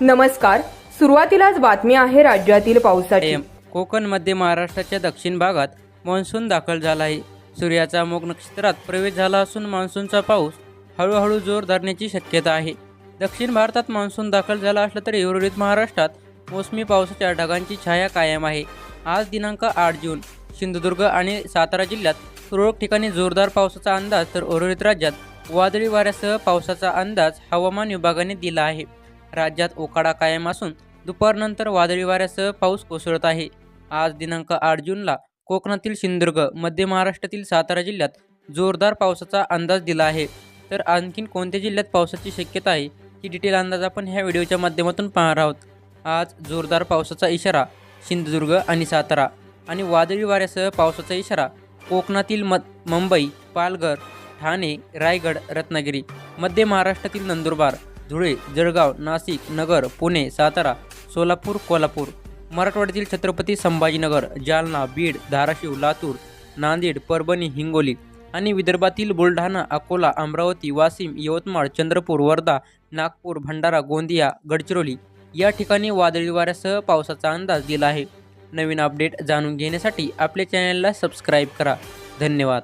नमस्कार. सुरुवातीलाच बातमी आहे राज्यातील पावसाची. कोकण मध्य महाराष्ट्राच्या दक्षिण भागात मान्सून दाखल झाला आहे सूर्याचा मोग नक्षत्रात प्रवेश झाला असून मान्सूनचा पाऊस हळूहळू जोर धरण्याची शक्यता आहे. दक्षिण भारतात मान्सून दाखल झाला असला तरी उर्वरित महाराष्ट्रात मोसमी पावसाच्या ढगांची छाया कायम आहे. आज दिनांक आठ जून. सिंधुदुर्ग आणि सातारा जिल्ह्यात तुरळक ठिकाणी जोरदार पावसाचा अंदाज तर उर्वरित राज्यात वादळी वाऱ्यासह पावसाचा अंदाज हवामान विभागाने दिला आहे. राज्यात ओकाडा कायम असून दुपारनंतर वादळी वाऱ्यासह पाऊस कोसळत आहे. आज दिनांक आठ जूनला कोकणातील सिंधुदुर्ग मध्य महाराष्ट्रातील सातारा जिल्ह्यात जोरदार पावसाचा अंदाज दिला आहे. तर आणखीन कोणत्या जिल्ह्यात पावसाची शक्यता आहे ही डिटेल अंदाज आपण ह्या व्हिडिओच्या माध्यमातून पाहणार आहोत. आज जोरदार पावसाचा इशारा सिंधुदुर्ग आणि सातारा आणि वादळी वाऱ्यासह पावसाचा इशारा कोकणातील म मुंबई पालघर ठाणे रायगड रत्नागिरी मध्य महाराष्ट्रातील नंदुरबार धुळे जळगाव नाशिक नगर पुणे सातारा सोलापूर कोल्हापूर मराठवाड्यातील छत्रपती संभाजीनगर जालना बीड धाराशिव लातूर नांदेड परभणी हिंगोली आणि विदर्भातील बुलढाणा अकोला अमरावती वाशिम यवतमाळ चंद्रपूर वर्धा नागपूर भंडारा गोंदिया गडचिरोली या ठिकाणी वादळी वाऱ्यासह पावसाचा अंदाज दिला आहे. नवीन अपडेट जाणून घेण्यासाठी आपल्या चॅनलला सबस्क्राईब करा. धन्यवाद.